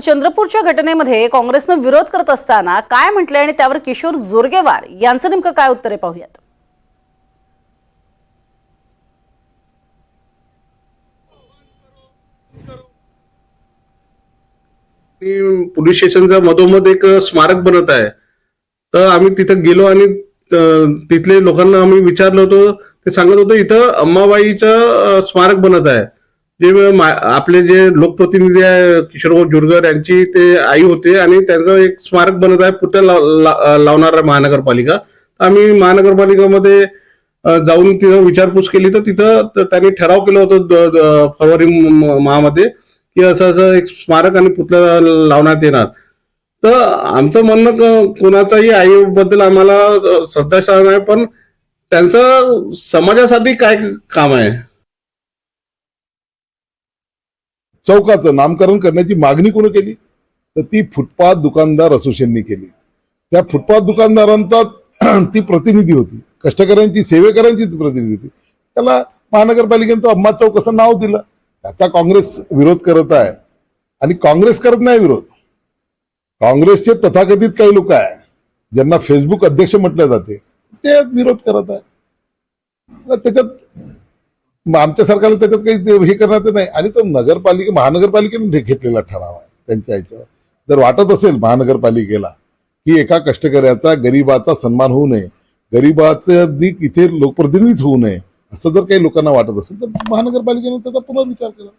तर चंद्रपूरच्या घटनेमध्ये काँग्रेसनं विरोध करत असताना काय म्हटले आणि त्यावर किशोर जोरगेवार यांचं नेमकं काय उत्तरे पाहूयात. पोलीस स्टेशनचा मधोमध एक स्मारक बनत आहे. तर आम्ही तिथं गेलो आणि तिथले लोकांना आम्ही विचारलं होतो. ते सांगत होतो इथं अंबाबाईचं स्मारक बनत आहे. जे मा- आपले जे लोकप्रतिनिधी आहे किशोर जुरगर यांची ते आई होते आणि त्यांचं एक स्मारक बनत आहे पुतळा लावणार आहे महानगरपालिका आम्ही महानगरपालिकेमध्ये जाऊन तिथं विचारपूस केली तर तिथं तर त्यांनी ठराव केलं होतं फरवरी महामध्ये की असं असं एक स्मारक आणि पुतळा लावण्यात येणार. तर आमचं म्हणणं कोणाचाही आईबद्दल आम्हाला अ, श्रद्धास्थान आहे पण त्यांचं समाजासाठी काय काम आहे? चौकाचं नामकरण करण्याची मागणी कोणी केली? तर ती फुटपाथ दुकानदार असोसिएशननी केली. त्या फुटपाथ दुकानदारांचा ती प्रतिनिधी होती. कष्टकऱ्यांची सेवेकरांची ती प्रतिनिधी होती. त्याला महानगरपालिकेनं तो अम्मा चौक असं नाव दिलं. त्याचा काँग्रेस विरोध करत आहे. आणि काँग्रेस करत नाही विरोध. काँग्रेसचे तथाकथित काही लोक आहे ज्यांना फेसबुक अध्यक्ष म्हटलं जाते ते विरोध करत आहे. त्याच्यात आमच्या सरकारला त्याच्यात काही हे करण्याचं नाही. आणि तो नगरपालिका महानगरपालिकेने घेतलेला ठराव आहे त्यांच्या ह्याच्यावर जर वाटत असेल महानगरपालिकेला की एका कष्टकऱ्याचा गरीबाचा सन्मान होऊ नये गरीबाचं इथे लोकप्रतिनिधी होऊ नये असं जर काही लोकांना वाटत असेल तर महानगरपालिकेने त्याचा पुनर्विचार केला.